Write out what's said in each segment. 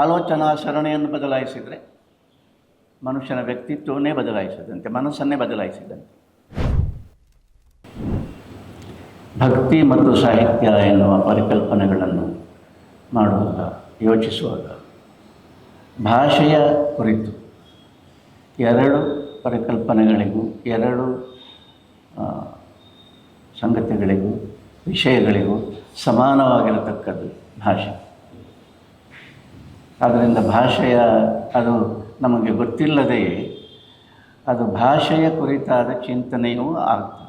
ಆಲೋಚನಾ ಸರಣಿಯನ್ನು ಬದಲಾಯಿಸಿದರೆ ಮನುಷ್ಯನ ವ್ಯಕ್ತಿತ್ವವನ್ನೇ ಬದಲಾಯಿಸಿದಂತೆ, ಮನಸ್ಸನ್ನೇ ಬದಲಾಯಿಸಿದಂತೆ. ಭಕ್ತಿ ಮತ್ತು ಸಾಹಿತ್ಯ ಎನ್ನುವ ಪರಿಕಲ್ಪನೆಗಳನ್ನು ಮಾಡುವಾಗ, ಯೋಚಿಸುವಾಗ ಭಾಷೆಯ ಕುರಿತು ಎರಡು ಪರಿಕಲ್ಪನೆಗಳಿಗೂ, ಎರಡು ಸಂಗತಿಗಳಿಗೂ, ವಿಷಯಗಳಿಗೂ ಸಮಾನವಾಗಿರತಕ್ಕದ್ದು ಭಾಷೆ. ಆದ್ದರಿಂದ ಭಾಷೆಯ ಅದು ನಮಗೆ ಗೊತ್ತಿಲ್ಲದೆಯೇ ಅದು ಭಾಷೆಯ ಕುರಿತಾದ ಚಿಂತನೆಯೂ ಆಗ್ತದೆ.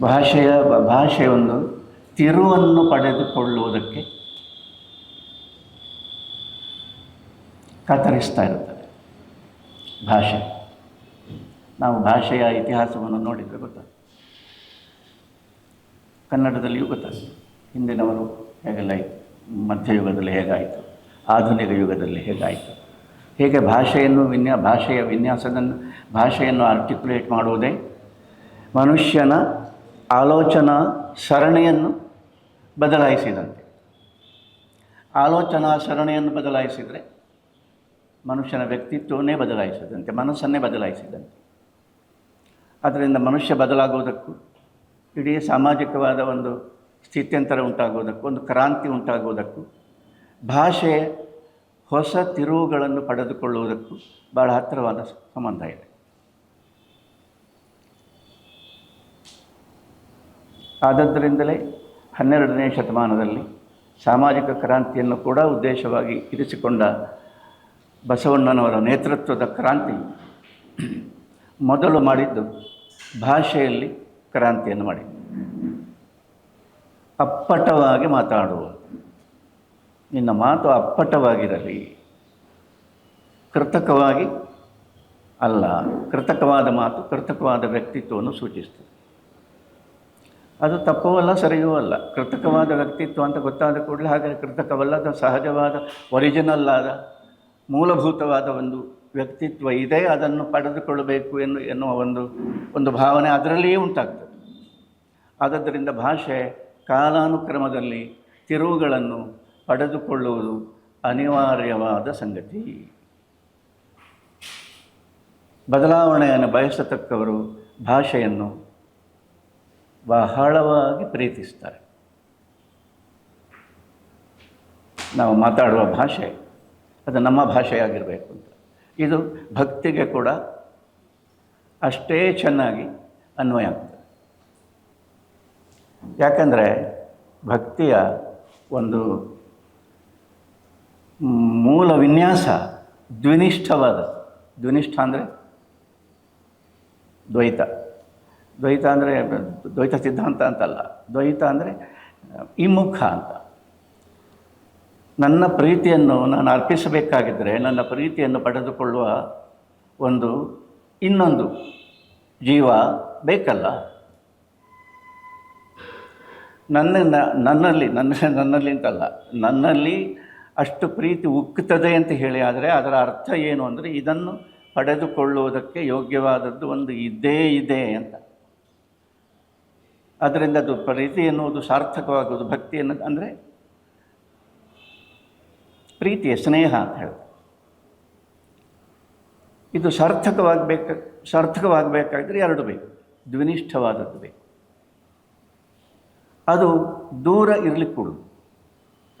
ಭಾಷೆಯ, ಭಾಷೆ ಒಂದು ತಿರುವನ್ನು ಪಡೆದುಕೊಳ್ಳುವುದಕ್ಕೆ ಕತ್ತರಿಸ್ತಾ ಇರುತ್ತದೆ ಭಾಷೆ. ನಾವು ಭಾಷೆಯ ಇತಿಹಾಸವನ್ನು ನೋಡಿದರೆ ಗೊತ್ತಾಗ್ತದೆ. ಕನ್ನಡದಲ್ಲಿಯೂ ಗೊತ್ತಾಗ್ತದೆ. ಹಿಂದಿನವರು ಹೇಗೆಲ್ಲ, ಮಧ್ಯಯುಗದಲ್ಲಿ ಹೇಗಾಯಿತು, ಆಧುನಿಕ ಯುಗದಲ್ಲಿ ಹೇಗಾಯಿತು? ಹೇಗೆ ಭಾಷೆಯನ್ನು ವಿನ್ಯಾ, ಭಾಷೆಯ ವಿನ್ಯಾಸದನ್ನು ಭಾಷೆಯನ್ನು ಆರ್ಟಿಕ್ಯುಲೇಟ್ ಮಾಡುವುದೇ? ಮನುಷ್ಯನ ಆಲೋಚನಾ ಸರಣಿಯನ್ನು ಬದಲಾಯಿಸಿದಂತೆ. ಆಲೋಚನಾ ಸರಣಿಯನ್ನು ಬದಲಾಯಿಸಿದರೆ ಮನುಷ್ಯನ ವ್ಯಕ್ತಿತ್ವವನ್ನೇ ಬದಲಾಯಿಸಿದಂತೆ, ಮನಸ್ಸನ್ನೇ ಬದಲಾಯಿಸಿದಂತೆ. ಅದರಿಂದ ಮನುಷ್ಯ ಬದಲಾಗುವುದಕ್ಕೂ ಇಡೀ ಸಾಮಾಜಿಕವಾದ ಒಂದು ಸ್ಥಿತ್ಯಂತರ ಉಂಟಾಗುವುದಕ್ಕೂ, ಒಂದು ಕ್ರಾಂತಿ ಉಂಟಾಗುವುದಕ್ಕೂ, ಭಾಷೆ ಹೊಸ ತಿರುವುಗಳನ್ನು ಪಡೆದುಕೊಳ್ಳುವುದಕ್ಕೂ ಭಾಳ ಹತ್ತಿರವಾದ ಸಂಬಂಧ ಇದೆ. ಆದ್ದರಿಂದಲೇ ಹನ್ನೆರಡನೇ ಶತಮಾನದಲ್ಲಿ ಸಾಮಾಜಿಕ ಕ್ರಾಂತಿಯನ್ನು ಕೂಡ ಉದ್ದೇಶವಾಗಿ ಇರಿಸಿಕೊಂಡ ಬಸವಣ್ಣನವರ ನೇತೃತ್ವದ ಕ್ರಾಂತಿ ಮೊದಲು ಮಾಡಿದ್ದು ಭಾಷೆಯಲ್ಲಿ ಕ್ರಾಂತಿಯನ್ನು ಮಾಡಿ ಅಪ್ಪಟವಾಗಿ ಮಾತಾಡುವ ನಿನ್ನ ಮಾತು ಅಪ್ಪಟವಾಗಿರಲಿ. ಕೃತಕವಾಗಿ ಅಲ್ಲ, ಕೃತಕವಾದ ಮಾತು ಕೃತಕವಾದ ವ್ಯಕ್ತಿತ್ವವನ್ನು ಸೂಚಿಸ್ತದೆ. ಅದು ತಪ್ಪೂ ಅಲ್ಲ, ಸರಿಯೂ ಅಲ್ಲ. ಕೃತಕವಾದ ವ್ಯಕ್ತಿತ್ವ ಅಂತ ಗೊತ್ತಾದ ಕೂಡಲೇ ಹಾಗೆ ಕೃತಕವಲ್ಲದ ಸಹಜವಾದ ಒರಿಜಿನಲ್ ಆದ, ಮೂಲಭೂತವಾದ ಒಂದು ವ್ಯಕ್ತಿತ್ವ ಇದೆ, ಅದನ್ನು ಪಡೆದುಕೊಳ್ಳಬೇಕು ಎನ್ನು, ಎನ್ನುವ ಒಂದು ಒಂದು ಭಾವನೆ ಅದರಲ್ಲಿಯೇ ಉಂಟಾಗ್ತದೆ. ಆದ್ದರಿಂದ ಭಾಷೆ ಕಾಲಾನುಕ್ರಮದಲ್ಲಿ ತಿರುವುಗಳನ್ನು ಪಡೆದುಕೊಳ್ಳುವುದು ಅನಿವಾರ್ಯವಾದ ಸಂಗತಿ. ಬದಲಾವಣೆಯನ್ನು ಬಯಸತಕ್ಕವರು ಭಾಷೆಯನ್ನು ಬಹಳವಾಗಿ ಪ್ರೀತಿಸ್ತಾರೆ. ನಾವು ಮಾತಾಡುವ ಭಾಷೆ, ಅದು ನಮ್ಮ ಭಾಷೆಯಾಗಿರಬೇಕು ಅಂತ. ಇದು ಭಕ್ತಿಗೆ ಕೂಡ ಅಷ್ಟೇ ಚೆನ್ನಾಗಿ ಅನ್ವಯ ಆಗ್ತದೆ. ಯಾಕಂದರೆ ಭಕ್ತಿಯ ಒಂದು ಮೂಲ ವಿನ್ಯಾಸ ದ್ವಿನಿಷ್ಠವಾದ. ದ್ವಿನಿಷ್ಠ ಅಂದರೆ ದ್ವೈತ. ದ್ವೈತ ಅಂದರೆ ದ್ವೈತ ಸಿದ್ಧಾಂತ ಅಂತಲ್ಲ. ದ್ವೈತ ಅಂದರೆ ಇಮುಖ ಅಂತ. ನನ್ನ ಪ್ರೀತಿಯನ್ನು ನಾನು ಅರ್ಪಿಸಬೇಕಾಗಿದ್ದರೆ ನನ್ನ ಪ್ರೀತಿಯನ್ನು ಪಡೆದುಕೊಳ್ಳುವ ಒಂದು ಇನ್ನೊಂದು ಜೀವ ಬೇಕಲ್ಲ? ನನ್ನ ನನ್ನಲ್ಲಿ ನನ್ನ, ನನ್ನಲ್ಲಿ ಅಂತಲ್ಲ. ನನ್ನಲ್ಲಿ ಅಷ್ಟು ಪ್ರೀತಿ ಉಕ್ಕುತ್ತದೆ ಅಂತ ಹೇಳಿ, ಆದರೆ ಅದರ ಅರ್ಥ ಏನು ಅಂದರೆ ಇದನ್ನು ಪಡೆದುಕೊಳ್ಳುವುದಕ್ಕೆ ಯೋಗ್ಯವಾದದ್ದು ಒಂದು ಇದ್ದೇ ಇದೆ ಅಂತ. ಅದರಿಂದ ಅದು ಪ್ರೀತಿ ಎನ್ನುವುದು ಸಾರ್ಥಕವಾಗುವುದು, ಭಕ್ತಿ ಅನ್ನೋದು ಅಂದರೆ ಪ್ರೀತಿಯ ಸ್ನೇಹ ಅಂತ ಹೇಳಿ ಇದು ಸಾರ್ಥಕವಾಗಬೇಕು, ಸಾರ್ಥಕವಾಗಬೇಕಾದ್ರೆ ಎರಡು ಬೇಕು, ದ್ವಿನಿಷ್ಠವಾದದ್ದು ಬೇಕು. ಅದು ದೂರ ಇರಲಿಕ್ಕೆ ಕೊಡು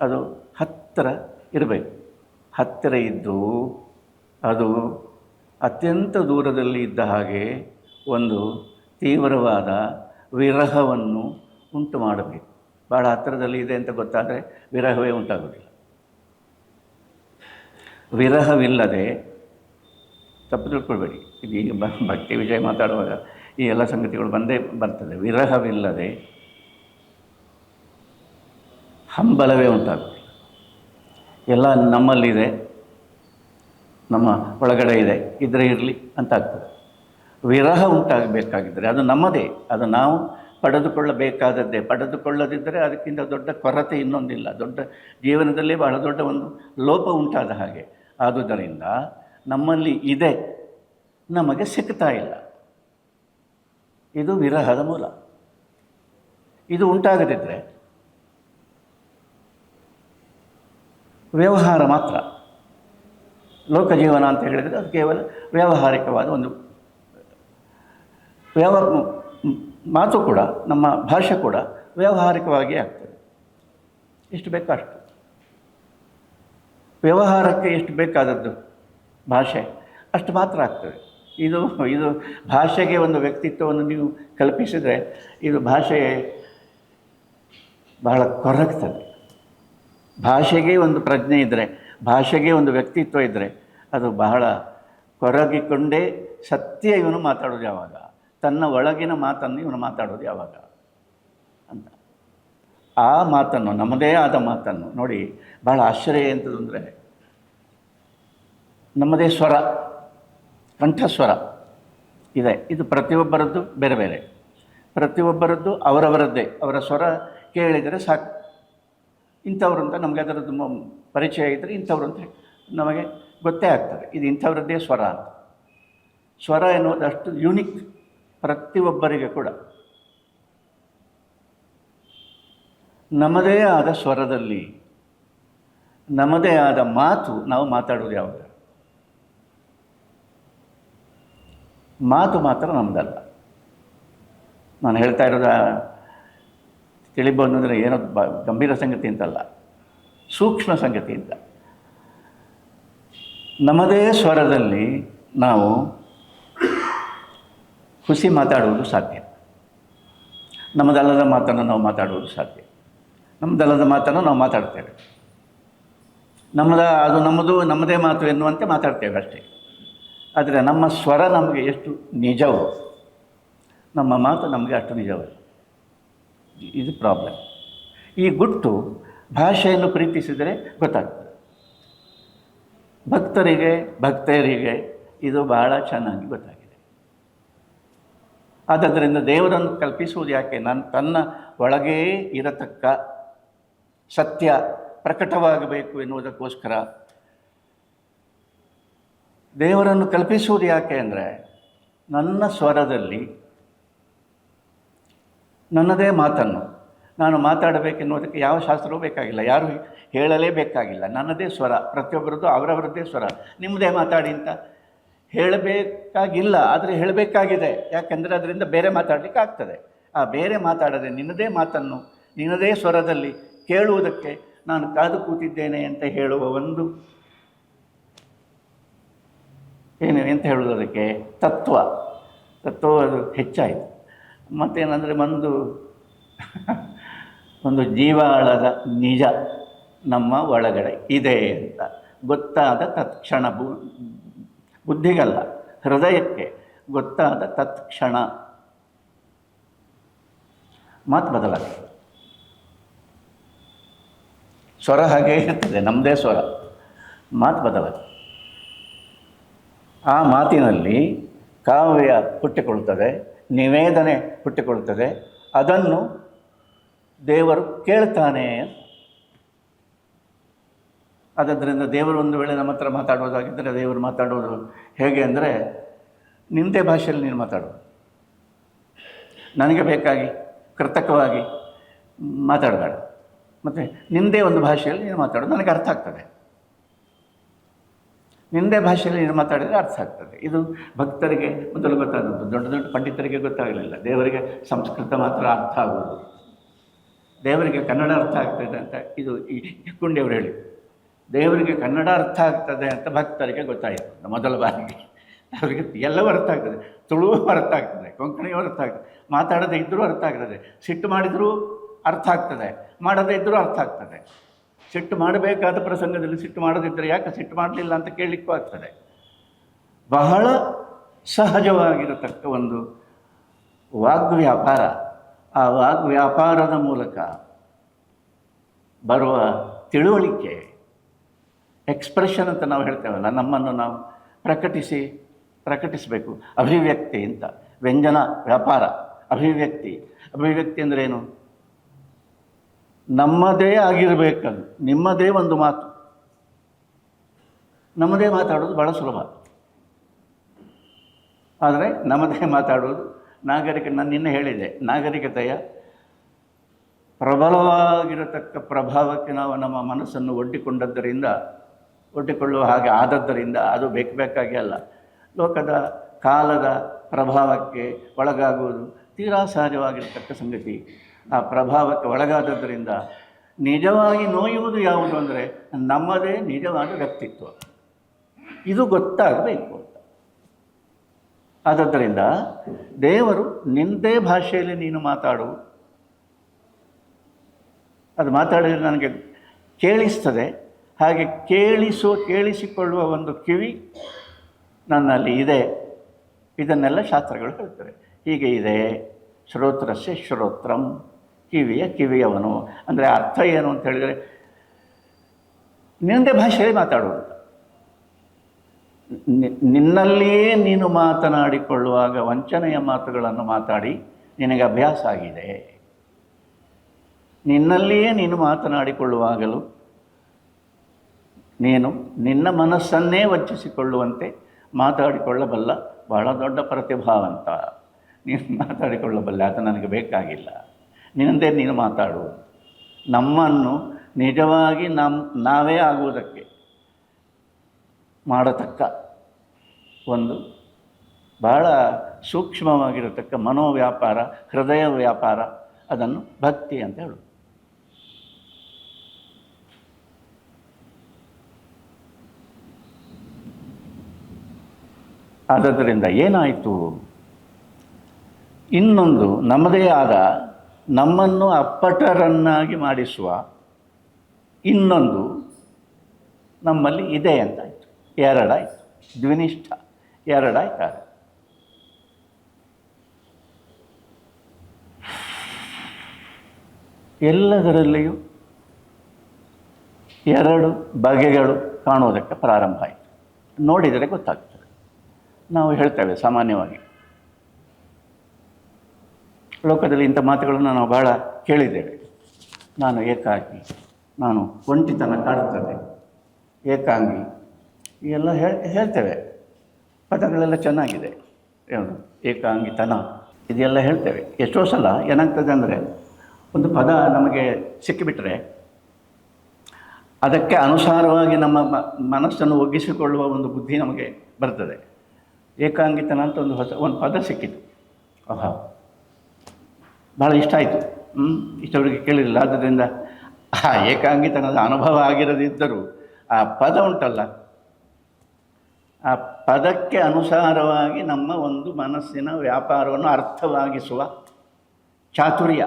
ಅದು ಹತ್ತಿರ ಇರಬೇಕು. ಹತ್ತಿರ ಇದ್ದು ಅದು ಅತ್ಯಂತ ದೂರದಲ್ಲಿ ಇದ್ದ ಹಾಗೆ ಒಂದು ತೀವ್ರವಾದ ವಿರಹವನ್ನು ಉಂಟು ಮಾಡಬೇಕು. ಭಾಳ ಹತ್ತಿರದಲ್ಲಿ ಇದೆ ಅಂತ ಗೊತ್ತಾದರೆ ವಿರಹವೇ ಉಂಟಾಗೋದಿಲ್ಲ ವಿರಹವಿಲ್ಲದೆ ತಪ್ಪು ತಿಳ್ಕೊಳ್ಬೇಡಿ. ಇದು ಈಗ ಭಕ್ತಿ ವಿಜಯ ಮಾತಾಡುವಾಗ ಈ ಎಲ್ಲ ಸಂಗತಿಗಳು ಬಂದೇ ಬರ್ತದೆ. ವಿರಹವಿಲ್ಲದೆ ಹಂಬಲವೇ ಉಂಟಾಗುತ್ತೆ. ಎಲ್ಲ ನಮ್ಮಲ್ಲಿದೆ, ನಮ್ಮ ಒಳಗಡೆ ಇದೆ ಇದ್ದರೆ ಇರಲಿ ಅಂತ ಆಗ್ತದೆ. ವಿರಹ ಉಂಟಾಗಬೇಕಾಗಿದ್ದರೆ ಅದು ನಮ್ಮದೇ, ಅದು ನಾವು ಪಡೆದುಕೊಳ್ಳಬೇಕಾದದ್ದೇ. ಪಡೆದುಕೊಳ್ಳದಿದ್ದರೆ ಅದಕ್ಕಿಂತ ದೊಡ್ಡ ಕೊರತೆ ಇನ್ನೊಂದಿಲ್ಲ. ದೊಡ್ಡ ಜೀವನದಲ್ಲಿ ಬಹಳ ದೊಡ್ಡ ಒಂದು ಲೋಪ ಉಂಟಾದ ಹಾಗೆ. ಆದುದರಿಂದ ನಮ್ಮಲ್ಲಿ ಇದೆ, ನಮಗೆ ಸಿಗ್ತಾ ಇಲ್ಲ. ಇದು ವಿರಹದ ಮೂಲ. ಇದು ಉಂಟಾಗದಿದ್ದರೆ ವ್ಯವಹಾರ ಮಾತ್ರ. ಲೋಕ ಜೀವನ ಅಂತ ಹೇಳಿದರೆ ಅದು ಕೇವಲ ವ್ಯಾವಹಾರಿಕವಾದ ಒಂದು, ವ್ಯವ, ಮಾತು ಕೂಡ, ನಮ್ಮ ಭಾಷೆ ಕೂಡ ವ್ಯಾವಹಾರಿಕವಾಗಿ ಆಗ್ತದೆ. ಎಷ್ಟು ಬೇಕೋ ಅಷ್ಟು. ವ್ಯವಹಾರಕ್ಕೆ ಎಷ್ಟು ಬೇಕಾದದ್ದು ಭಾಷೆ, ಅಷ್ಟು ಮಾತ್ರ ಆಗ್ತದೆ. ಇದು ಇದು ಭಾಷೆಗೆ ಒಂದು ವ್ಯಕ್ತಿತ್ವವನ್ನು ನೀವು ಕಲ್ಪಿಸಿದರೆ ಇದು ಭಾಷೆ ಬಹಳ ಕೊರಗ್ತದೆ. ಭಾಷೆಗೆ ಒಂದು ಪ್ರಜ್ಞೆ ಇದ್ದರೆ ಭಾಷೆಗೆ ಒಂದು ವ್ಯಕ್ತಿತ್ವ ಇದ್ದರೆ ಅದು ಬಹಳ ಕೊರಗಿಕೊಂಡೇ ಸತ್ಯ ಇವನು ಮಾತಾಡೋದು ಯಾವಾಗ? ತನ್ನ ಒಳಗಿನ ಮಾತನ್ನು ಇವನು ಮಾತಾಡೋದು ಯಾವಾಗ? ಅಂತ. ಆ ಮಾತನ್ನು, ನಮ್ಮದೇ ಆದ ಮಾತನ್ನು ನೋಡಿ ಬಹಳ ಆಶ್ಚರ್ಯ ಎಂಥದ್ದು ಅಂದರೆ, ನಮ್ಮದೇ ಸ್ವರ, ಕಂಠಸ್ವರ ಇದೆ. ಇದು ಪ್ರತಿಯೊಬ್ಬರದ್ದು ಬೇರೆ ಬೇರೆ. ಪ್ರತಿಯೊಬ್ಬರದ್ದು ಅವರವರದ್ದೇ. ಅವರ ಸ್ವರ ಕೇಳಿದರೆ ಸಾಕು. ಇಂಥವ್ರು ಅಂತ ನಮಗೆ ಅದರದ್ದು ಪರಿಚಯ ಇದ್ದರೆ ಇಂಥವ್ರು ಅಂತ ನಮಗೆ ಗೊತ್ತೇ ಆಗ್ತದೆ, ಇದು ಇಂಥವ್ರದ್ದೇ ಸ್ವರ ಸ್ವರ ಎನ್ನುವುದು ಅಷ್ಟು ಯೂನಿಕ್ ಪ್ರತಿಯೊಬ್ಬರಿಗೆ ಕೂಡ. ನಮ್ಮದೇ ಆದ ಸ್ವರದಲ್ಲಿ, ನಮ್ಮದೇ ಆದ ಮಾತು ನಾವು ಮಾತಾಡೋದು ಯಾವಾಗ ಮಾತು ಮಾತ್ರ ನಮ್ಮದಲ್ಲ ನಾನು ಹೇಳ್ತಾ ಇರೋದು ತಿಳಿಬೋದು ಅಂದರೆ ಏನೋ ಬ, ಗಂಭೀರ ಸಂಗತಿ ಅಂತಲ್ಲ, ಸೂಕ್ಷ್ಮ ಸಂಗತಿ ಅಂತ. ನಮ್ಮದೇ ಸ್ವರದಲ್ಲಿ ನಾವು ಖುಷಿ ಮಾತಾಡುವುದು ಸಾಧ್ಯ. ನಮ್ಮದಲ್ಲದ ಮಾತನ್ನು ನಾವು ಮಾತಾಡುವುದು ಸಾಧ್ಯ. ನಮ್ಮದಲ್ಲದ ಮಾತನ್ನು ನಾವು ಮಾತಾಡ್ತೇವೆ. ನಮ್ಮದ, ಅದು ನಮ್ಮದು, ನಮ್ಮದೇ ಮಾತು ಎನ್ನುವಂತೆ ಮಾತಾಡ್ತೇವೆ ಅಷ್ಟೇ. ಆದರೆ ನಮ್ಮ ಸ್ವರ ನಮಗೆ ಎಷ್ಟು ನಿಜವೋ, ನಮ್ಮ ಮಾತು ನಮಗೆ ಅಷ್ಟು ನಿಜವಲ್ಲ. ಇದು ಪ್ರಾಬ್ಲಮ್ ಈ ಗುಟ್ಟು ಭಾಷೆಯನ್ನು ಪ್ರೀತಿಸಿದರೆ ಗೊತ್ತಾಗ್ತದೆ. ಭಕ್ತರಿಗೆ ಭಕ್ತೆಯರಿಗೆ ಇದು ಬಹಳ ಚೆನ್ನಾಗಿ ಗೊತ್ತಾಗಿದೆ. ಆದ್ದರಿಂದ ದೇವರನ್ನು ಕಲ್ಪಿಸುವುದು ಯಾಕೆ? ನಾನು, ತನ್ನ ಒಳಗೇ ಇರತಕ್ಕ ಸತ್ಯ ಪ್ರಕಟವಾಗಬೇಕು ಎನ್ನುವುದಕ್ಕೋಸ್ಕರ ದೇವರನ್ನು ಕಲ್ಪಿಸುವುದು ಯಾಕೆ ಅಂದರೆ, ನನ್ನ ಸ್ವರದಲ್ಲಿ ನನ್ನದೇ ಮಾತನ್ನು. ನಾನು ಮಾತಾಡಬೇಕೆನ್ನುವುದಕ್ಕೆ ಯಾವ ಶಾಸ್ತ್ರವೂ ಬೇಕಾಗಿಲ್ಲ. ಯಾರು ಹೇಳಲೇಬೇಕಾಗಿಲ್ಲ. ನನ್ನದೇ ಸ್ವರ, ಪ್ರತಿಯೊಬ್ಬರದ್ದು ಅವರವರದ್ದೇ ಸ್ವರ. ನಿಮ್ಮದೇ ಮಾತಾಡಿ ಅಂತ ಹೇಳಬೇಕಾಗಿಲ್ಲ. ಆದರೆ ಹೇಳಬೇಕಾಗಿದೆ. ಯಾಕೆಂದರೆ ಅದರಿಂದ ಬೇರೆ ಮಾತಾಡಲಿಕ್ಕೆ ಆಗ್ತದೆ. ಆ ಬೇರೆ ಮಾತಾಡದೆ ನಿನ್ನದೇ ಮಾತನ್ನು, ನಿನ್ನದೇ ಸ್ವರದಲ್ಲಿ ಕೇಳುವುದಕ್ಕೆ ನಾನು ಕಾದು ಕೂತಿದ್ದೇನೆ ಅಂತ ಹೇಳುವ ಒಂದು ಏನು, ಎಂತ ಹೇಳೋದು ಅದಕ್ಕೆ? ತತ್ವ. ತತ್ವ ಅದು ಹೆಚ್ಚಾಯಿತು. ಮತ್ತೇನಂದರೆ ಒಂದು ಒಂದು ಜೀವಾಳದ ನಿಜ ನಮ್ಮ ಒಳಗಡೆ ಇದೆ ಅಂತ. ಗೊತ್ತಾದ ತತ್ಕ್ಷಣ ಬು, ಬುದ್ಧಿಗಲ್ಲ, ಹೃದಯಕ್ಕೆ ಗೊತ್ತಾದ ತತ್ಕ್ಷಣ. ಮಾತು ಬದಲಾಗ್ತದೆ ಸ್ವರ ಹಾಗೆ ಇರ್ತದೆ ನಮ್ಮದೇ ಸ್ವರ. ಮಾತು ಬದಲಾಗ್ತದೆ ಆ ಮಾತಿನಲ್ಲಿ ಕಾವ್ಯ ಹುಟ್ಟಿಕೊಳ್ಳುತ್ತದೆ ನಿವೇದನೆ ಹುಟ್ಟಿಕೊಳ್ಳುತ್ತದೆ. ಅದನ್ನು ದೇವರು ಕೇಳ್ತಾನೆ ಆದ್ದರಿಂದ ದೇವರು ಒಂದು ವೇಳೆ ನಮ್ಮ ಹತ್ರ ಮಾತಾಡೋದಾಗಿದ್ದರೆ ದೇವರು ಮಾತಾಡೋದು ಹೇಗೆ ಅಂದರೆ, ನಿಂದೆ ಭಾಷೆಯಲ್ಲಿ ನೀನು ಮಾತಾಡು. ನನಗೆ ಬೇಕಾಗಿ ಕೃತಕವಾಗಿ ಮಾತಾಡಬೇಡ. ಮತ್ತು ನಿಂದೇ ಒಂದು ಭಾಷೆಯಲ್ಲಿ ನೀನು ಮಾತಾಡೋದು ನನಗೆ ಅರ್ಥ ಆಗ್ತದೆ. ನಿಂದೇ ಭಾಷೆಯಲ್ಲಿ ನೀನು ಮಾತಾಡಿದರೆ ಅರ್ಥ ಆಗ್ತದೆ. ಇದು ಭಕ್ತರಿಗೆ ಮೊದಲು ಗೊತ್ತಾದದ್ದು. ದೊಡ್ಡ ದೊಡ್ಡ ಪಂಡಿತರಿಗೆ ಗೊತ್ತಾಗಲಿಲ್ಲ. ದೇವರಿಗೆ ಸಂಸ್ಕೃತ ಮಾತ್ರ ಅರ್ಥ ಆಗುವುದು. ದೇವರಿಗೆ ಕನ್ನಡ ಅರ್ಥ ಆಗ್ತದೆ ಅಂತ ಇದು ಈ ಕುಂಡಿಯವರು ಹೇಳಿ ದೇವರಿಗೆ ಕನ್ನಡ ಅರ್ಥ ಆಗ್ತದೆ ಅಂತ ಭಕ್ತರಿಗೆ ಗೊತ್ತಾಯಿತು. ಮೊದಲ ಬಾರಿಗೆ. ಅವರಿಗೆ ಎಲ್ಲವೂ ಅರ್ಥ ಆಗ್ತದೆ. ತುಳುವು ಅರ್ಥ ಆಗ್ತದೆ. ಕೊಂಕಣಿಯೂ ಅರ್ಥ ಆಗ್ತದೆ. ಮಾತಾಡದೇ ಇದ್ದರೂ ಅರ್ಥ ಆಗ್ತದೆ. ಸಿಟ್ಟು ಮಾಡಿದರೂ ಅರ್ಥ ಆಗ್ತದೆ. ಮಾಡದೇ ಇದ್ದರೂ ಅರ್ಥ ಆಗ್ತದೆ. ಸಿಟ್ಟು ಮಾಡಬೇಕಾದ ಪ್ರಸಂಗದಲ್ಲಿ ಸಿಟ್ಟು ಮಾಡದಿದ್ದರೆ ಯಾಕೆ ಸಿಟ್ಟು ಮಾಡಲಿಲ್ಲ ಅಂತ ಕೇಳಲಿಕ್ಕೂ ಆಗ್ತದೆ. ಬಹಳ ಸಹಜವಾಗಿರತಕ್ಕ ಒಂದು ವಾಗ್ವ್ಯಾಪಾರ ಆ ವಾಗ್ವ್ಯಾಪಾರದ ಮೂಲಕ ಬರುವ ತಿಳುವಳಿಕೆ ಎಕ್ಸ್ಪ್ರೆಷನ್ ಅಂತ ನಾವು ಹೇಳ್ತೇವಲ್ಲ, ನಮ್ಮನ್ನು ನಾವು ಪ್ರಕಟಿಸಿ, ಪ್ರಕಟಿಸಬೇಕು. ಅಭಿವ್ಯಕ್ತಿ ಅಂತ. ವ್ಯಂಜನ ವ್ಯಾಪಾರ. ಅಭಿವ್ಯಕ್ತಿ. ಅಭಿವ್ಯಕ್ತಿ ಅಂದ್ರೇನು ನಮ್ಮದೇ ಆಗಿರಬೇಕದು, ನಿಮ್ಮದೇ ಒಂದು ಮಾತು. ನಮ್ಮದೇ ಮಾತಾಡೋದು ಭಾಳ ಸುಲಭ. ಆದರೆ ನಮ್ಮದೇ ಮಾತಾಡೋದು ನಾಗರಿಕ, ನಾನು ನಿನ್ನೆ ಹೇಳಿದೆ ನಾಗರಿಕತೆಯ ಪ್ರಬಲವಾಗಿರತಕ್ಕ ಪ್ರಭಾವಕ್ಕೆ ನಾವು ನಮ್ಮ ಮನಸ್ಸನ್ನು ಒಡ್ಡಿಕೊಂಡದ್ದರಿಂದ, ಒಡ್ಡಿಕೊಳ್ಳುವ ಹಾಗೆ ಆದದ್ದರಿಂದ ಅದು ಬೇಕು ಬೇಕಾಗಿ ಅಲ್ಲ. ಲೋಕದ ಕಾಲದ ಪ್ರಭಾವಕ್ಕೆ ಒಳಗಾಗುವುದು ತೀರಾ ಸಹಜವಾಗಿರತಕ್ಕ ಸಂಗತಿ. ಆ ಪ್ರಭಾವಕ್ಕೆ ಒಳಗಾದದ್ದರಿಂದ ನಿಜವಾಗಿ ನೋಯುವುದು ಯಾವುದು ಅಂದರೆ ನಮ್ಮದೇ ನಿಜವಾದ ವ್ಯಕ್ತಿತ್ವ. ಇದು ಗೊತ್ತಾಗಬೇಕು ಅಂತ. ಆದ್ದರಿಂದ ದೇವರು ನಿಂದೇ ಭಾಷೆಯಲ್ಲಿ ನೀನು ಮಾತಾಡು. ಅದು ಮಾತಾಡಿದರೆ ನನಗೆ ಕೇಳಿಸ್ತದೆ. ಹಾಗೆ ಕೇಳಿಸುವ ಕೇಳಿಸಿಕೊಳ್ಳುವ ಒಂದು ಕಿವಿ ನನ್ನಲ್ಲಿ ಇದೆ. ಇದನ್ನೆಲ್ಲ ಶಾಸ್ತ್ರಗಳು ಹೇಳ್ತಾರೆ ಹೀಗೆ ಇದೆ. ಶ್ರೋತ್ರಸ್ಯ ಶ್ರೋತ್ರಂ. ಕಿವಿಯ ಕಿವಿಯವನು. ಅಂದರೆ ಅರ್ಥ ಏನು ಅಂತ ಹೇಳಿದರೆ, ನಿನ್ನದೇ ಭಾಷೆಯಲ್ಲಿ ಮಾತಾಡುವುದು. ನಿ- ನಿನ್ನಲ್ಲಿಯೇ ನೀನು ಮಾತನಾಡಿಕೊಳ್ಳುವಾಗ ವಂಚನೆಯ ಮಾತುಗಳನ್ನು ಮಾತಾಡಿ, ನಿನಗೆ ಅಭ್ಯಾಸ ಆಗಿದೆ. ನಿನ್ನಲ್ಲಿಯೇ ನೀನು ಮಾತನಾಡಿಕೊಳ್ಳುವಾಗಲೂ, ನೀನು ನಿನ್ನ ಮನಸ್ಸನ್ನೇ ವಂಚಿಸಿಕೊಳ್ಳುವಂತೆ ಮಾತಾಡಿಕೊಳ್ಳಬಲ್ಲ ಬಹಳ ದೊಡ್ಡ ಪ್ರತಿಭಾವಂತ. ನೀನು ಮಾತಾಡಿಕೊಳ್ಳಬಲ್ಲ, ಅದು ನನಗೆ ಬೇಕಾಗಿಲ್ಲ. ನಿನ್ನದೇ ನೀನು ಮಾತಾಡು. ನಮ್ಮನ್ನು ನಿಜವಾಗಿ ನಮ್ಮ ನಾವೇ ಆಗುವುದಕ್ಕೆ ಮಾಡತಕ್ಕ ಒಂದು ಬಹಳ ಸೂಕ್ಷ್ಮವಾಗಿರತಕ್ಕ ಮನೋವ್ಯಾಪಾರ, ಹೃದಯ ವ್ಯಾಪಾರ, ಅದನ್ನು ಭಕ್ತಿ ಅಂತ ಹೇಳು. ಆದ್ದರಿಂದ ಏನಾಯಿತು? ಇನ್ನೊಂದು ನಮ್ಮದೇ ಆದ ನಮ್ಮನ್ನು ಅಪ್ಪಟರನ್ನಾಗಿ ಮಾಡಿಸುವ ಇನ್ನೊಂದು ನಮ್ಮಲ್ಲಿ ಇದೆ ಅಂತಾಯಿತು ಎರಡಾಯಿತು. ದ್ವಿನಿಷ್ಠ. ಎರಡಾಯ್ತಾರೆ. ಎಲ್ಲದರಲ್ಲಿಯೂ ಎರಡು ಬಗೆಗಳು ಕಾಣುವುದಕ್ಕೆ ಪ್ರಾರಂಭ ಆಯಿತು. ನೋಡಿದರೆ ಗೊತ್ತಾಗ್ತದೆ. ನಾವು ಹೇಳ್ತೇವೆ ಸಾಮಾನ್ಯವಾಗಿ. ಲೋಕದಲ್ಲಿ ಇಂಥ ಮಾತುಗಳನ್ನು ನಾವು ಬಹಳ ಕೇಳಿದ್ದೇವೆ. ನಾನು ಏಕಾಂಗಿ, ನಾನು ಒಂಟಿತನ ಕಾಡುತ್ತದೆ. ಏಕಾಂಗಿ ಹೇಳ್ ಹೇಳ್ತೇವೆ. ಪದಗಳೆಲ್ಲ ಚೆನ್ನಾಗಿದೆ. ಏನು? ಏಕಾಂಗಿತನ, ಇದೆಲ್ಲ ಹೇಳ್ತೇವೆ. ಎಷ್ಟೋ ಸಲ ಏನಾಗ್ತದೆ ಅಂದರೆ, ಒಂದು ಪದ ನಮಗೆ ಸಿಕ್ಕಿಬಿಟ್ರೆ, ಅದಕ್ಕೆ ಅನುಸಾರವಾಗಿ ನಮ್ಮ ಮನಸ್ಸನ್ನು ಒಗ್ಗಿಸಿಕೊಳ್ಳುವ ಒಂದು ಬುದ್ಧಿ ನಮಗೆ ಬರ್ತದೆ. ಏಕಾಂಗಿತನ ಅಂತ ಒಂದು ಹೊಸ, ಒಂದು ಪದ ಸಿಕ್ಕಿತು. ಆಹಾ. ಭಾಳ ಇಷ್ಟ ಆಯಿತು. ಇಷ್ಟವರಿಗೆ ಕೇಳಿರಲಿಲ್ಲ. ಆದ್ದರಿಂದ ಆ ಏಕಾಂಗಿತನದ ಅನುಭವ ಆಗಿರದಿದ್ದರೂ ಆ ಪದ ಉಂಟಲ್ಲ. ಆ ಪದಕ್ಕೆ ಅನುಸಾರವಾಗಿ ನಮ್ಮ ಒಂದು ಮನಸ್ಸಿನ ವ್ಯಾಪಾರವನ್ನು ಅರ್ಥವಾಗಿಸುವ ಚಾತುರ್ಯ.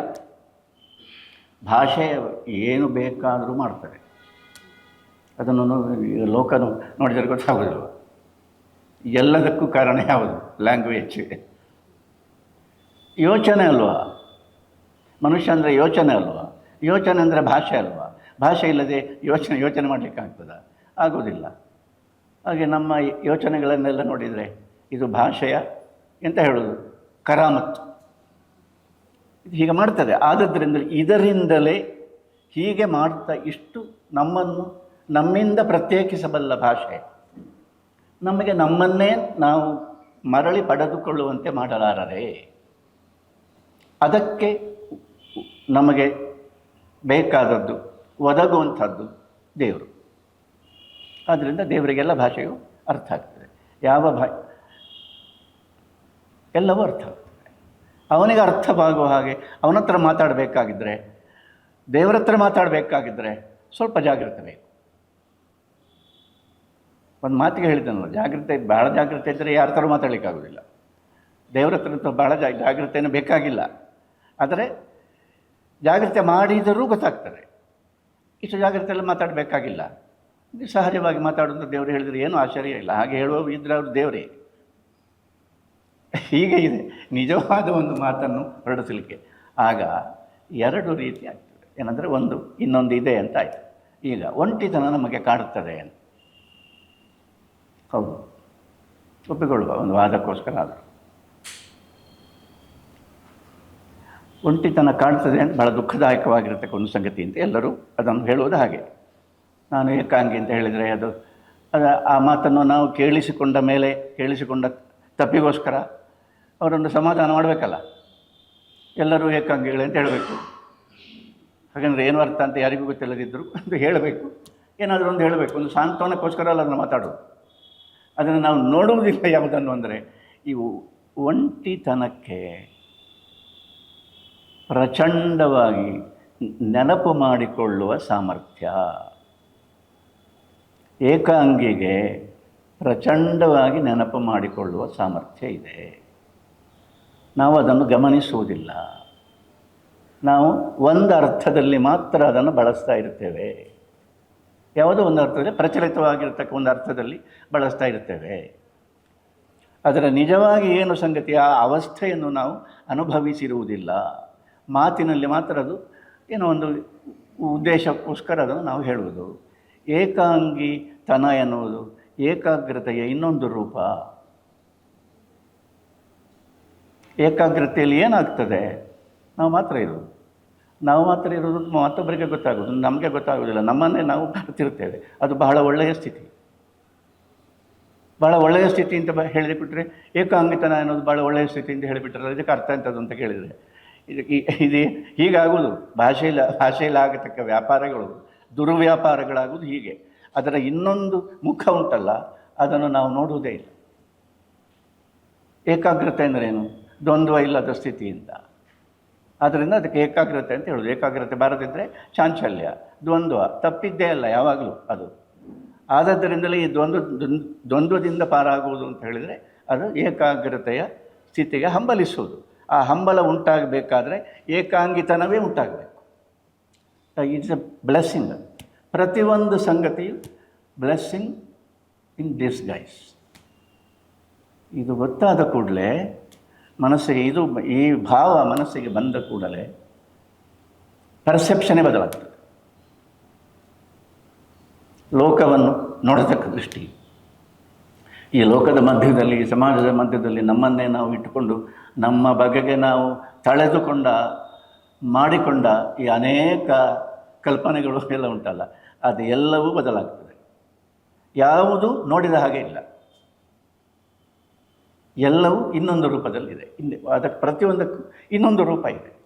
ಭಾಷೆ ಏನು ಬೇಕಾದರೂ ಮಾಡ್ತಾರೆ. ಅದನ್ನು ಲೋಕನು ನೋಡಿದರೆ ಗೊತ್ತಾಗೋದಿಲ್ಲ ಎಲ್ಲದಕ್ಕೂ ಕಾರಣ ಯಾವುದು? ಲ್ಯಾಂಗ್ವೇಜ್ ಯೋಚನೆ ಅಲ್ವಾ? ಮನುಷ್ಯ ಅಂದರೆ ಯೋಚನೆ ಅಲ್ವಾ? ಯೋಚನೆ ಅಂದರೆ ಭಾಷೆ ಅಲ್ವಾ? ಭಾಷೆ ಇಲ್ಲದೆ ಯೋಚನೆ ಯೋಚನೆ ಮಾಡಲಿಕ್ಕೆ ಆಗ್ತದ? ಆಗೋದಿಲ್ಲ. ಹಾಗೆ ನಮ್ಮ ಯೋಚನೆಗಳನ್ನೆಲ್ಲ ನೋಡಿದರೆ ಇದು ಭಾಷೆಯ ಎಂತ ಹೇಳೋದು? ಕರಾಮತ್ತು. ಹೀಗೆ ಮಾಡ್ತದೆ. ಆದ್ದರಿಂದ ಇದರಿಂದಲೇ ಹೀಗೆ ಮಾಡ್ತಾ ಇಷ್ಟು ನಮ್ಮನ್ನು, ನಮ್ಮಿಂದ ಪ್ರತ್ಯೇಕಿಸಬಲ್ಲ ಭಾಷೆ. ನಮಗೆ ನಮ್ಮನ್ನೇ ನಾವು ಮರಳಿ ಪಡೆದುಕೊಳ್ಳುವಂತೆ ಮಾಡಲಾರರೆ. ಅದಕ್ಕೆ ನಮಗೆ ಬೇಕಾದದ್ದು, ಒದಗುವಂಥದ್ದು ದೇವರು. ಆದ್ದರಿಂದ ದೇವರಿಗೆಲ್ಲ ಭಾಷೆಯು ಅರ್ಥ ಆಗ್ತದೆ. ಯಾವ ಭಾ, ಎಲ್ಲವೂ ಅರ್ಥ ಆಗ್ತದೆ. ಅವನಿಗೆ ಅರ್ಥವಾಗುವ ಹಾಗೆ ಅವನ ಹತ್ರ ಮಾತಾಡಬೇಕಾಗಿದ್ದರೆ ದೇವರ ಹತ್ರ ಮಾತಾಡಬೇಕಾಗಿದ್ದರೆ ಸ್ವಲ್ಪ ಜಾಗ್ರತೆ ಬೇಕು. ಒಂದು ಮಾತಿಗೆ ಹೇಳಿದ್ದನಲ್ಲ ಜಾಗ್ರತೆ, ಭಾಳ ಜಾಗ್ರತೆ ಇದ್ದರೆ ಯಾರ ಥರ ಮಾತಾಡಲಿಕ್ಕಾಗೋದಿಲ್ಲ. ದೇವರ ಹತ್ರ ಭಾಳ ಜಾಗ್ರತೆಯನ್ನು ಬೇಕಾಗಿಲ್ಲ. ಆದರೆ ಜಾಗ್ರತೆ ಮಾಡಿದರೂ ಗೊತ್ತಾಗ್ತದೆ. ಇಷ್ಟು ಜಾಗ್ರತೆಯಲ್ಲಿ ಮಾತಾಡಬೇಕಾಗಿಲ್ಲ. ಸಹಜವಾಗಿ ಮಾತಾಡೋದು ದೇವರು ಹೇಳಿದರೆ ಏನೂ ಆಶ್ಚರ್ಯ ಇಲ್ಲ. ಹಾಗೆ ಹೇಳುವ ಇದ್ರೆ ಅವರು ದೇವರೇ. ಹೀಗೆ ಇದೆ. ನಿಜವಾದ ಒಂದು ಮಾತನ್ನು ಹೊರಡಿಸಲಿಕ್ಕೆ. ಆಗ ಎರಡು ರೀತಿ ಆಗ್ತದೆ. ಏನಂದರೆ ಒಂದು, ಇನ್ನೊಂದು ಇದೆ ಅಂತ ಆಯಿತು. ಈಗ ಒಂಟಿತನ ನಮಗೆ ಕಾಡುತ್ತದೆ ಅಂತ. ಹೌದು. ಒಪ್ಪಿಕೊಳ್ಳುವ ಒಂದು ವಾದಕ್ಕೋಸ್ಕರ ಆದರೂ. ಒಂಟಿತನ ಕಾಣ್ತದೆ ಅಂತ ಭಾಳ ದುಃಖದಾಯಕವಾಗಿರತಕ್ಕ ಒಂದು ಸಂಗತಿ ಅಂತ ಎಲ್ಲರೂ ಅದನ್ನು ಹೇಳುವುದು ಹಾಗೆ. ನಾನು ಏಕಾಂಗಿ ಅಂತ ಹೇಳಿದರೆ ಅದು ಅದು ಆ ಮಾತನ್ನು ನಾವು ಕೇಳಿಸಿಕೊಂಡ ಮೇಲೆ, ಕೇಳಿಸಿಕೊಂಡ ತಪ್ಪಿಗೋಸ್ಕರ ಅವರನ್ನು ಸಮಾಧಾನ ಮಾಡಬೇಕಲ್ಲ. ಎಲ್ಲರೂ ಏಕಾಂಗಿಗಳೇ ಅಂತ ಹೇಳಬೇಕು. ಹಾಗಂದ್ರೆ ಏನು ಅರ್ಥ ಅಂತ ಯಾರಿಗೂ ಗೊತ್ತಿಲ್ಲದಿದ್ದರು ಅಂತ ಹೇಳಬೇಕು. ಏನಾದರೂ ಒಂದು ಹೇಳಬೇಕು. ಒಂದು ಸಾಂತ್ವನಕ್ಕೋಸ್ಕರ ಅಲ್ಲ ಅದನ್ನು ಮಾತಾಡೋದು. ಅದನ್ನು ನಾವು ನೋಡುವುದಿಲ್ಲ ಯಾವುದನ್ನು ಅಂದರೆ, ಇವು ಒಂಟಿತನಕ್ಕೆ ಪ್ರಚಂಡವಾಗಿ ನೆನಪು ಮಾಡಿಕೊಳ್ಳುವ ಸಾಮರ್ಥ್ಯ. ಏಕಾಂಗಿಗೆ ಪ್ರಚಂಡವಾಗಿ ನೆನಪು ಮಾಡಿಕೊಳ್ಳುವ ಸಾಮರ್ಥ್ಯ ಇದೆ. ನಾವು ಅದನ್ನು ಗಮನಿಸುವುದಿಲ್ಲ. ನಾವು ಒಂದು ಅರ್ಥದಲ್ಲಿ ಮಾತ್ರ ಅದನ್ನು ಬಳಸ್ತಾ ಇರ್ತೇವೆ. ಯಾವುದೋ ಒಂದು ಅರ್ಥದಲ್ಲಿ, ಪ್ರಚಲಿತವಾಗಿರ್ತಕ್ಕ ಒಂದು ಅರ್ಥದಲ್ಲಿ ಬಳಸ್ತಾ ಇರ್ತೇವೆ. ಅದರ ನಿಜವಾಗಿ ಏನು ಸಂಗತಿ? ಆ ಅವಸ್ಥೆಯನ್ನು ನಾವು ಅನುಭವಿಸಿರುವುದಿಲ್ಲ. ಮಾತಿನಲ್ಲಿ ಮಾತ್ರ ಅದು ಏನೋ ಒಂದು ಉದ್ದೇಶಕ್ಕೋಸ್ಕರ ಅದನ್ನು ನಾವು ಹೇಳುವುದು. ಏಕಾಂಗಿತನ ಎನ್ನುವುದು, ಏಕಾಗ್ರತೆಯ ಇನ್ನೊಂದು ರೂಪ. ಏಕಾಗ್ರತೆಯಲ್ಲಿ ಏನಾಗ್ತದೆ? ನಾವು ಮಾತ್ರ ಇರೋದು ನಾವು ಮಾತ್ರ ಇರೋದು ಮತ್ತೊಬ್ಬರಿಗೆ ಗೊತ್ತಾಗೋದು ನಮಗೆ ಗೊತ್ತಾಗೋದಿಲ್ಲ ನಮ್ಮನ್ನೇ ನಾವು ಕರ್ತಿರ್ತೇವೆ ಅದು ಬಹಳ ಒಳ್ಳೆಯ ಸ್ಥಿತಿ. ಬಹಳ ಒಳ್ಳೆಯ ಸ್ಥಿತಿ ಅಂತ ಹೇಳಿಬಿಟ್ರೆ ಏಕಾಂಗಿತನ ಅನ್ನೋದು ಭಾಳ ಒಳ್ಳೆಯ ಸ್ಥಿತಿ ಅಂತ ಹೇಳಿಬಿಟ್ರೆ ಇದಕ್ಕೆ ಅರ್ಥ ಎಂಥದ್ದು ಅಂತ ಕೇಳಿದರೆ. ಈ- ಇದು ಹೀಗಾಗುವುದು. ಭಾಷೆಯಲ್ಲಿ ಭಾಷೆಯಲ್ಲಿ ಆಗತಕ್ಕ ವ್ಯಾಪಾರಗಳು. ದುರ್ವ್ಯಾಪಾರಗಳಾಗುವುದು ಹೀಗೆ. ಅದರ ಇನ್ನೊಂದು ಮುಖ ಉಂಟಲ್ಲ, ಅದನ್ನು ನಾವು ನೋಡುವುದೇ ಇಲ್ಲ. ಏಕಾಗ್ರತೆ ಅಂದ್ರೇನು ದ್ವಂದ್ವ ಇಲ್ಲದ ಸ್ಥಿತಿಯಿಂದ. ಆದ್ದರಿಂದ ಅದಕ್ಕೆ ಏಕಾಗ್ರತೆ ಅಂತ ಹೇಳೋದು ಏಕಾಗ್ರತೆ ಬಾರದಿದ್ದರೆ ಚಾಂಚಲ್ಯ, ದ್ವಂದ್ವ ತಪ್ಪಿದ್ದೇ ಅಲ್ಲ ಯಾವಾಗಲೂ ಅದು. ಆದ್ದರಿಂದಲೇ ಈ ದ್ವಂದ್ವ ದ್ವಂದ್- ದ್ವಂದ್ವದಿಂದ ಪಾರಾಗುವುದು ಅಂತ ಹೇಳಿದರೆ ಅದು ಏಕಾಗ್ರತೆಯ ಸ್ಥಿತಿಗೆ ಹಂಬಲಿಸುವುದು. ಆ ಹಂಬಲ ಉಂಟಾಗಬೇಕಾದ್ರೆ ಏಕಾಂಗಿತನವೇ ಉಂಟಾಗಬೇಕು. ಇಟ್ಸ್ ಎ ಬ್ಲೆಸ್ಸಿಂಗ್ ಪ್ರತಿಯೊಂದು ಸಂಗತಿಯು ಬ್ಲೆಸ್ಸಿಂಗ್ ಇನ್ ದಿಸ್ ಗೈಸ್ ಇದು ಗೊತ್ತಾದ ಕೂಡಲೇ ಮನಸ್ಸಿಗೆ ಇದು ಈ ಭಾವ ಮನಸ್ಸಿಗೆ ಬಂದ ಕೂಡಲೇ ಪರ್ಸೆಪ್ಷನೇ ಬದಲಾಗ್ತದೆ. ಲೋಕವನ್ನು ನೋಡತಕ್ಕ ದೃಷ್ಟಿ ಈ ಲೋಕದ ಮಧ್ಯದಲ್ಲಿ, ಈ ಸಮಾಜದ ಮಧ್ಯದಲ್ಲಿ ನಮ್ಮನ್ನೇ ನಾವು ಇಟ್ಟುಕೊಂಡು, ನಮ್ಮ ಬಗೆಗೆ ನಾವು ತಳೆದುಕೊಂಡ, ಮಾಡಿಕೊಂಡ ಈ ಅನೇಕ ಕಲ್ಪನೆಗಳು ಎಲ್ಲ ಉಂಟಲ್ಲ, ಅದು ಎಲ್ಲವೂ ಬದಲಾಗ್ತದೆ. ಯಾವುದು ನೋಡಿದ ಹಾಗೆ ಇಲ್ಲ. ಎಲ್ಲವೂ ಇನ್ನೊಂದು ರೂಪದಲ್ಲಿದೆ. ಹಿಂದೆ ಅದಕ್ಕೆ ಪ್ರತಿಯೊಂದಕ್ಕೂ ಇನ್ನೊಂದು ರೂಪ ಇದೆ.